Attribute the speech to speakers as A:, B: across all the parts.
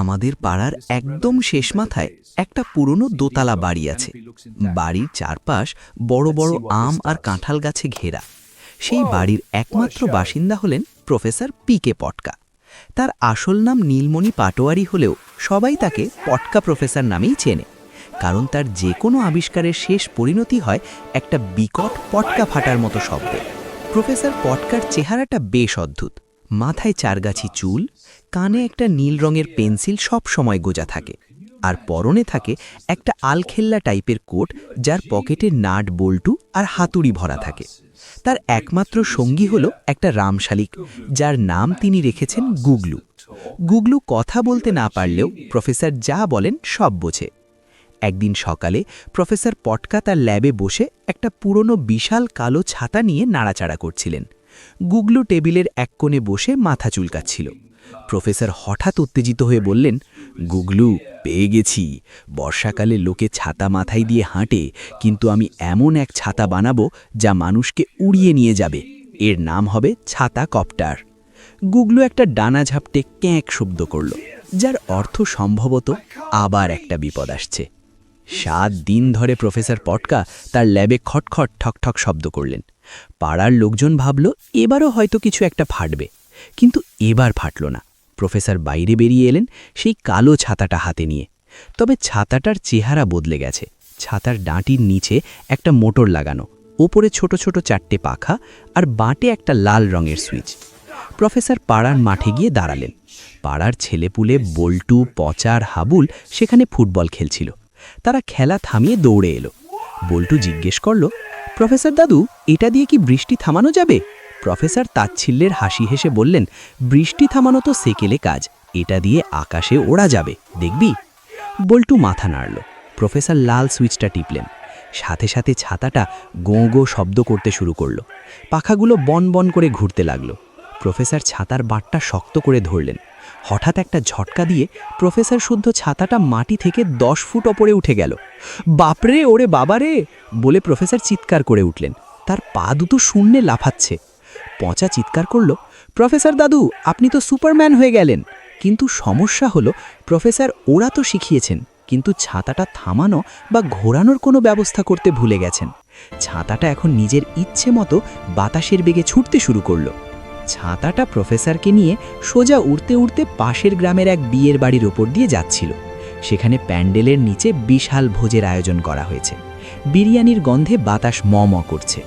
A: আমাদের পাড়ার একদম শেষ মাথায় একটা পুরনো দোতলা বাড়ি আছে। বাড়ির চারপাশ বড় বড় আম আর কাঁঠাল গাছে ঘেরা। সেই বাড়ির একমাত্র বাসিন্দা হলেন প্রফেসর পি কে পটকা। তার আসল নাম নীলমণি পাটোয়ারি হলেও সবাই তাকে পটকা প্রফেসর নামেই চেনে। কারণ তার যে কোনো আবিষ্কারের শেষ পরিণতি হয় একটা বিকট পটকা ফাটার মতো শব্দে। প্রফেসর পটকার চেহারাটা বেশ অদ্ভুত। মাথায় চারগাছি চুল, কানে একটা নীল রঙের পেন্সিল সব সময় গোজা থাকে। আর পরনে থাকে একটা আলখেল্লা টাইপের কোট যার পকেটে নাট, বল্টু আর হাতুড়ি ভরা থাকে। তার একমাত্র সঙ্গী হলো একটা রামশালিক, যার নাম তিনি রেখেছেন গুগলু। গুগলু কথা বলতে না পারলেও প্রফেসর যা বলেন সব বোঝে। একদিন সকালে প্রফেসর পটকা তার ল্যাবে বসে একটা পুরনো বিশাল কালো ছাতা নিয়ে নাড়াচাড়া করছিলেন। গুগলু টেবিলের এক কোণে বসে মাথা চুলকাচ্ছিল। প্রফেসর হঠাৎ উত্তেজিত হয়ে বললেন, গুগলু, পেয়ে গেছি। বর্ষাকালে লোকে ছাতা মাথায় দিয়ে হাঁটে, কিন্তু আমি এমন এক ছাতা বানাবো যা মানুষকে উড়িয়ে নিয়ে যাবে। এর নাম হবে ছাতা কপ্টার। গুগলু একটা ডানা ঝাপটে ক্যাঁক শব্দ করল, যার অর্থ সম্ভবত আবার একটা বিপদ আসছে। সাত দিন ধরে প্রফেসর পটকা তার ল্যাবে খটখট ঠকঠক শব্দ করলেন। পাড়ার লোকজন ভাবল, এবারও হয়তো কিছু একটা ফাটবে। কিন্তু এবার ফাটল না। প্রফেসর বাইরে বেরিয়ে এলেন সেই কালো ছাতাটা হাতে নিয়ে। তবে ছাতাটার চেহারা বদলে গেছে। ছাতার ডাঁটির নিচে একটা মোটর লাগানো, ওপরে ছোট ছোট চারটে পাখা আর বাঁটে একটা লাল রঙের সুইচ। প্রফেসর পাড়ার মাঠে গিয়ে দাঁড়ালেন। পাড়ার ছেলেপুলে বল্টু পচার হাবুল সেখানে ফুটবল খেলছিল। তারা খেলা থামিয়ে দৌড়ে এলো। বল্টু জিজ্ঞেস করল প্রফেসর দাদু, এটা দিয়ে কি বৃষ্টি থামানো যাবে? প্রফেসর তাচ্ছিল্যের হাসি হেসে বললেন, বৃষ্টি থামানো তো সেকেলে কাজ, এটা দিয়ে আকাশে ওড়া যাবে, দেখবি? বল্টু মাথা নাড়ল। প্রফেসর লাল সুইচটা টিপলেন। সাথে সাথে ছাতাটা গোঁ গো শব্দ করতে শুরু করল। পাখাগুলো বন বন করে ঘুরতে লাগল। প্রফেসর ছাতার বাটটা শক্ত করে ধরলেন। হঠাৎ একটা ঝটকা দিয়ে প্রফেসর শুদ্ধ ছাতাটা মাটি থেকে দশ ফুট ওপরে উঠে গেল। বাপরে, ওরে বাবারে! বলে প্রফেসর চিৎকার করে উঠলেন। তার পা দুটো শূন্যে লাফাচ্ছে। পচা চিৎকার করল, প্রফেসর দাদু, আপনি তো সুপারম্যান হয়ে গেলেন। কিন্তু সমস্যা হলো, প্রফেসর ওরা তো শিখিয়েছেন, কিন্তু ছাতাটা থামানো বা ঘোরানোর কোনো ব্যবস্থা করতে ভুলে গেছেন। ছাতাটা এখন নিজের ইচ্ছে মতো বাতাসের বেগে ছুটতে শুরু করল। ছাতাটা প্রফেসরকে নিয়ে সোজা উড়তে উড়তে পাশের গ্রামের এক বিয়ের বাড়ির ওপর দিয়ে যাচ্ছিল। সেখানে প্যান্ডেলের নিচে বিশাল ভোজের আয়োজন করা হয়েছে। বিরিয়ানির গন্ধে বাতাস ম ম করছে।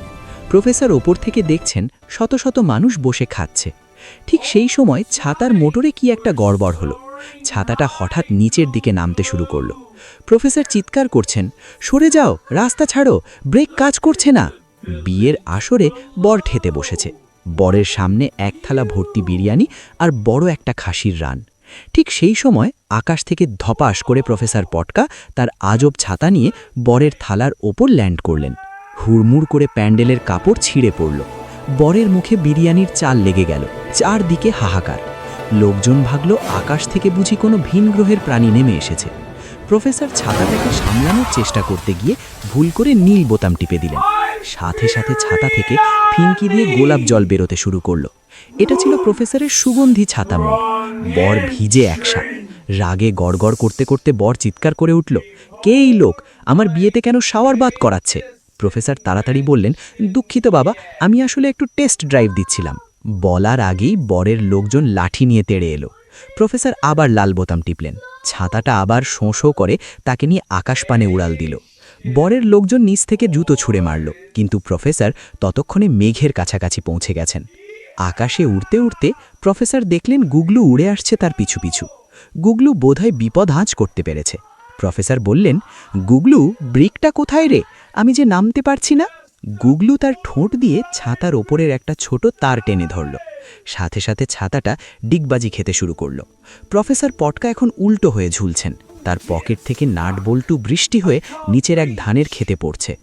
A: প্রফেসর ওপর থেকে দেখছেন শত শত মানুষ বসে খাচ্ছে। ঠিক সেই সময় ছাতার মোটরে কি একটা গড়বড় হলো। ছাতাটা হঠাৎ নিচের দিকে নামতে শুরু করল। প্রফেসর চিৎকার করছেন, সরে যাও, রাস্তা ছাড়ো, ব্রেক কাজ করছে না। বিয়ের আসরে বর ঠেতে বসেছে। বরের সামনে এক থালা ভর্তি বিরিয়ানি আর বড় একটা খাসির রান। ঠিক সেই সময় আকাশ থেকে ধপাস করে প্রফেসর পটকা তার আজব ছাতা নিয়ে বরের থালার ওপর ল্যান্ড করলেন। হুড়মুড় করে প্যান্ডেলের কাপড় ছিঁড়ে পড়ল। বরের মুখে বিরিয়ানির চাল লেগে গেল, চারদিকে হাহাকার। লোকজন ভাগল আকাশ থেকে বুঝি কোনো ভিন গ্রহের প্রাণী নেমে এসেছে। প্রফেসর ছাতাটাকে সামলানোর চেষ্টা করতে গিয়ে ভুল করে নীল বোতাম টিপে দিলেন। সাথে সাথে ছাতা থেকে ফিনকি দিয়ে গোলাপ জল বেরোতে শুরু করল। এটা ছিল প্রফেসরের সুগন্ধি ছাতা মুখ বর ভিজে একসা রাগে গড়গড় করতে করতে বর চিৎকার করে উঠল, কে এই লোক? আমার বিয়েতে কেন শাওয়ার বাদ করাচ্ছে? প্রফেসর তাড়াতাড়ি বললেন, দুঃখিত বাবা, আমি আসলে একটু টেস্ট ড্রাইভ দিচ্ছিলাম। বলার আগেই বরের লোকজন লাঠি নিয়ে তেড়ে এলো। প্রফেসর আবার লাল বোতাম টিপলেন। ছাতাটা আবার শোঁ শোঁ করে তাকে নিয়ে আকাশপানে উড়াল দিল। বরের লোকজন নিচ থেকে জুতো ছুঁড়ে মারল, কিন্তু প্রফেসর ততক্ষণে মেঘের কাছাকাছি পৌঁছে গেছেন। আকাশে উড়তে উড়তে প্রফেসর দেখলেন গুগলু উড়ে আসছে তার পিছু পিছু। গুগলু বোধহয় বিপদ হাঁচ করতে পেরেছে। প্রফেসর বললেন, গুগলু, ব্রিকটা কোথায় রে? আমি যে নামতে পারছি না? গুগলু তার ঠোঁট দিয়ে ছাতার ওপরের একটা ছোট তার টেনে ধরল। সাথে সাথে ছাতাটা ডিগবাজি খেতে শুরু করল। প্রফেসর পটকা এখন উল্টো হয়ে ঝুলছেন। তার পকেট থেকে নাট বল্টু বৃষ্টি হয়ে নিচের এক ধানের খেতে পড়ছে।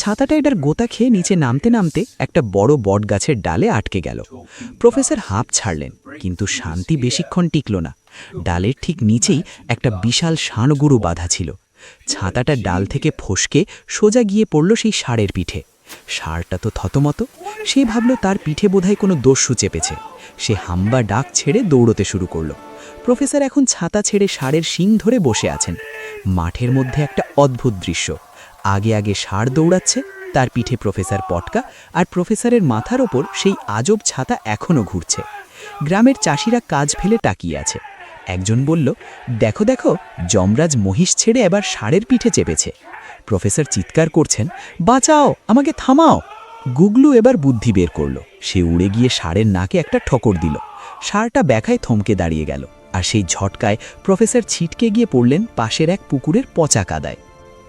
A: ছাতাটা এটার গোতা খেয়ে নিচে নামতে নামতে একটা বড় বট গাছের ডালে আটকে গেল। প্রফেসর হাঁপ ছাড়লেন, কিন্তু শান্তি বেশিক্ষণ টিকল না। ডালের ঠিক নিচেই একটা বিশাল ষাঁড়গুরু বাঁধা ছিল। ছাতাটা ডাল থেকে ফসকে সোজা গিয়ে পড়ল সেই ষাঁড়ের পিঠে। ষাঁড়টা তো থতমত, সে ভাবল তার পিঠে বোধহয় কোনো দস্যু চেপেছে। সে হাম্বা ডাক ছেড়ে দৌড়তে শুরু করল। প্রফেসর এখন ছাতা ছেড়ে ষাঁড়ের শিং ধরে বসে আছেন। মাঠের মধ্যে একটা অদ্ভুত দৃশ্য। আগে আগে ষাঁড় দৌড়াচ্ছে, তার পিঠে প্রফেসর পটকা আর প্রফেসরের মাথার ওপর সেই আজব ছাতা এখনও ঘুরছে। গ্রামের চাষিরা কাজ ফেলে তাকিয়ে আছে। একজন বলল, দেখো দেখো, যমরাজ মহিষ ছেড়ে এবার ষাঁড়ের পিঠে চেপেছে। প্রফেসর চিৎকার করছেন, বাঁচাও, আমাকে থামাও। গুগলু এবার বুদ্ধি বের করল। সে উড়ে গিয়ে ষাঁড়ের নাকে একটা ঠকর দিল। ষাঁড়টা ব্যাখায় থমকে দাঁড়িয়ে গেল, আর সেই ঝটকায় প্রফেসর ছিটকে গিয়ে পড়লেন পাশের এক পুকুরের পচা কাদায়।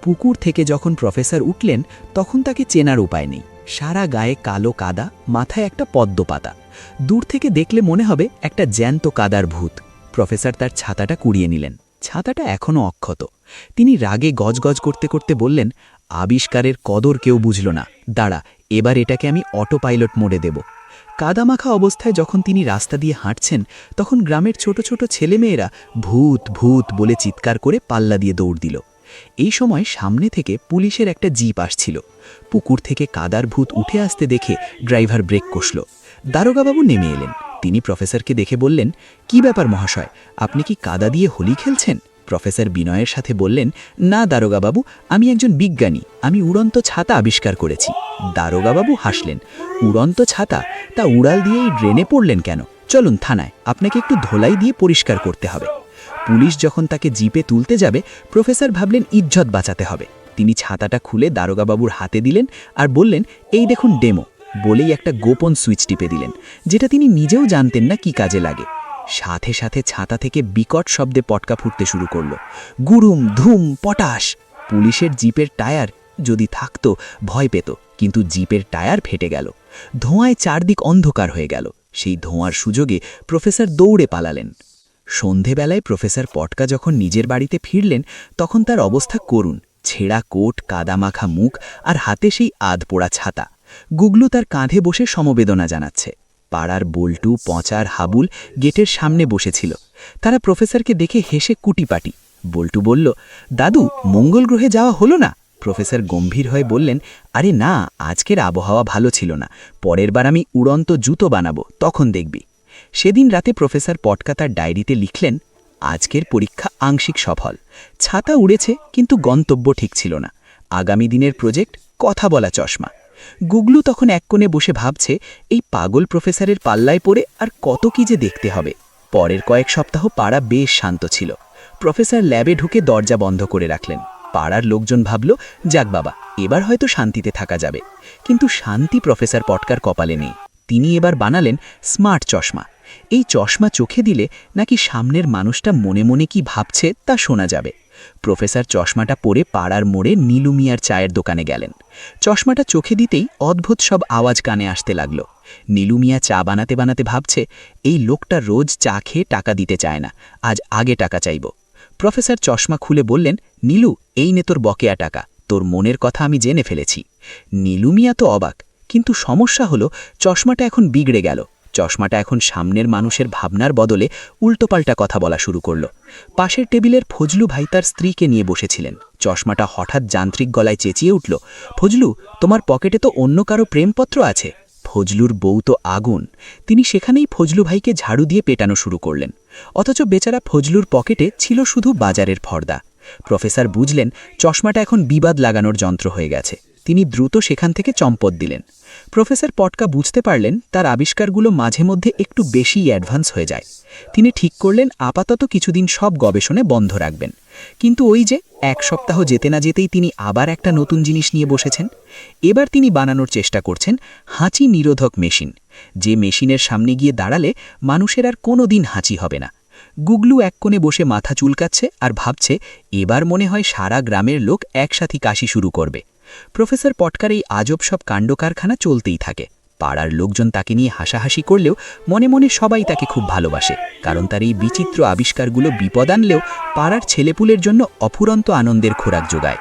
A: পুকুর থেকে যখন প্রফেসর উঠলেন, তখন তাকে চেনার উপায় নেই। সারা গায়ে কালো কাদা, মাথায় একটা পদ্ম পাতা। দূর থেকে দেখলে মনে হবে একটা জ্যান্ত কাদার ভূত। প্রফেসর তার ছাতাটা কুড়িয়ে নিলেন। ছাতাটা এখনও অক্ষত। তিনি রাগে গজগজ করতে করতে বললেন, আবিষ্কারের কদর কেউ বুঝল না। দাঁড়া, এবার এটাকে আমি অটো পাইলট মোডে দেব। কাদামাখা অবস্থায় যখন তিনি রাস্তা দিয়ে হাঁটছেন, তখন গ্রামের ছোট ছোট ছেলেমেয়েরা ভূত ভূত বলে চিৎকার করে পাল্লা দিয়ে দৌড় দিল। এই সময় সামনে থেকে পুলিশের একটা জিপ আসছিল। পুকুর থেকে কাদার ভূত উঠে আসতে দেখে ড্রাইভার ব্রেক কষল। দারোগাবাবু নেমে এলেন। তিনি প্রফেসরকে দেখে বললেন, কি ব্যাপার মহাশয়, আপনি কি কাদা দিয়ে হোলি খেলছেন? প্রফেসর বিনয়ের সাথে বললেন, না, দারোগাবাবু, আমি একজন বিজ্ঞানী, আমি উড়ন্ত ছাতা আবিষ্কার করেছি। দারোগাবাবু হাসলেন, উড়ন্ত ছাতা? তা উড়াল দিয়ে এই ড্রেনে পড়লেন কেন? চলুন থানায়, আপনাকে একটু ধোলাই দিয়ে পরিষ্কার করতে হবে। পুলিশ যখন তাকে জিপে তুলতে যাবে, প্রফেসর ভাবলেন ইজ্জত বাঁচাতে হবে। তিনি ছাতাটা খুলে দারোগাবাবুর হাতে দিলেন আর বললেন, এই দেখুন ডেমো। বলেই একটা গোপন সুইচ টিপে দিলেন, যেটা তিনি নিজেও জানতেন না কি কাজে লাগে। সাথে সাথে ছাতা থেকে বিকট শব্দে পটকা ফুটতে শুরু করল। গুরুম ধুম, পটাশ। পুলিশের জিপের টায়ার যদি থাকতো, ভয় পেত, কিন্তু জিপের টায়ার ফেটে গেল। ধোঁয়ায় চারদিক অন্ধকার হয়ে গেল। সেই ধোঁয়ার সুযোগে প্রফেসর দৌড়ে পালালেন। সন্ধেবেলায় প্রফেসর পটকা যখন নিজের বাড়িতে ফিরলেন, তখন তার অবস্থা করুণ। ছেঁড়া কোট, কাদামাখা মুখ আর হাতে সেই আধ পোড়া ছাতা। গুগলু তার কাঁধে বসে সমবেদনা জানাচ্ছে। পাড়ার বল্টু, পচার হাবুল গেটের সামনে বসেছিল। তারা প্রফেসরকে দেখে হেসে কুটিপাটি। বল্টু বলল, দাদু, মঙ্গল গ্রহে যাওয়া হলো না? প্রফেসর গম্ভীর হয়ে বললেন, আরে না, আজকের আবহাওয়া ভালো ছিল না। পরের বার আমি উড়ন্ত জুতো বানাবো, তখন দেখবি। সেদিন রাতে প্রফেসর পটকা তার ডায়েরিতে লিখলেন, আজকের পরীক্ষা আংশিক সফল। ছাতা উড়েছে, কিন্তু গন্তব্য ঠিক ছিল না। আগামী দিনের প্রজেক্ট, কথা বলা চশমা। গুগলু তখন এক কোণে বসে ভাবছে, এই পাগল প্রফেসরের পাল্লায় পড়ে আর কত কি যে দেখতে হবে। পরের কয়েক সপ্তাহ পাড়া বেশ শান্ত ছিল। প্রফেসর ল্যাবে ঢুকে দরজা বন্ধ করে রাখলেন। পাড়ার লোকজন ভাবল, যাক বাবা, এবার হয়তো শান্তিতে থাকা যাবে। কিন্তু শান্তি প্রফেসর পটকার কপালে নেই। তিনি এবার বানালেন স্মার্ট চশমা। এই চশমা চোখে দিলে নাকি সামনের মানুষটা মনে মনে কি ভাবছে তা শোনা যাবে। প্রফেসর চশমাটা পরে পাড়ার মোড়ে নীলু মিয়ার চায়ের দোকানে গেলেন। চশমাটা চোখে দিতেই অদ্ভুত সব আওয়াজ কানে আসতে লাগল। নীলু মিয়া চা বানাতে বানাতে ভাবছে, এই লোকটা রোজ চা খেয়ে টাকা দিতে চায় না, আজ আগে টাকা চাইব। প্রফেসর চশমা খুলে বললেন, নীলু, এই নে তোর বকেয়া টাকা, তোর মনের কথা আমি জেনে ফেলেছি। নীলু মিয়া তো অবাক, কিন্তু সমস্যা হলো, চশমাটা এখন বিগড়ে গেল। চশমাটা এখন সামনের মানুষের ভাবনার বদলে উল্টোপাল্টা কথা বলা শুরু করল। পাশের টেবিলের ফজলু ভাই তার স্ত্রীকে নিয়ে বসেছিলেন। চশমাটা হঠাৎ যান্ত্রিক গলায় চেঁচিয়ে উঠল, ফজলু, তোমার পকেটে তো অন্য কারও প্রেমপত্র আছে? ফজলুর বউ তো আগুন। তিনি সেখানেই ফজলু ভাইকে ঝাড়ু দিয়ে পেটানো শুরু করলেন। অথচ বেচারা ফজলুর পকেটে ছিল শুধু বাজারের ফর্দা। প্রফেসর বুঝলেন, চশমাটা এখন বিবাদ লাগানোর যন্ত্র হয়ে গেছে। তিনি দ্রুত সেখান থেকে চম্পট দিলেন। প্রফেসর পটকা বুঝতে পারলেন তার আবিষ্কারগুলো মাঝে মধ্যে একটু বেশি অ্যাডভান্স হয়ে যায়। তিনি ঠিক করলেন, আপাতত কিছুদিন সব গবেষণে বন্ধ রাখবেন। কিন্তু ওই যে, এক সপ্তাহ যেতে না যেতেই তিনি আবার একটা নতুন জিনিস নিয়ে বসেছেন। এবার তিনি বানানোর চেষ্টা করছেন হাঁচি নিরোধক মেশিন। যে মেশিনের সামনে গিয়ে দাঁড়ালে মানুষের আর কোনো দিন হাঁচি হবে না। গুগলু এক কোণে বসে মাথা চুলকাচ্ছে আর ভাবছে, এবার মনে হয় সারা গ্রামের লোক একসাথে কাশি শুরু করবে। প্রফেসর পটকার এই আজব সব কাণ্ড কারখানা চলতেই থাকে। পাড়ার লোকজন তাকে নিয়ে হাসাহাসি করলেও মনে মনে সবাই তাকে খুব ভালোবাসে, কারণ তার এই বিচিত্র আবিষ্কারগুলো বিপদ আনলেও পাড়ার ছেলেপুলের জন্য অফুরন্ত আনন্দের খোরাক যোগায়।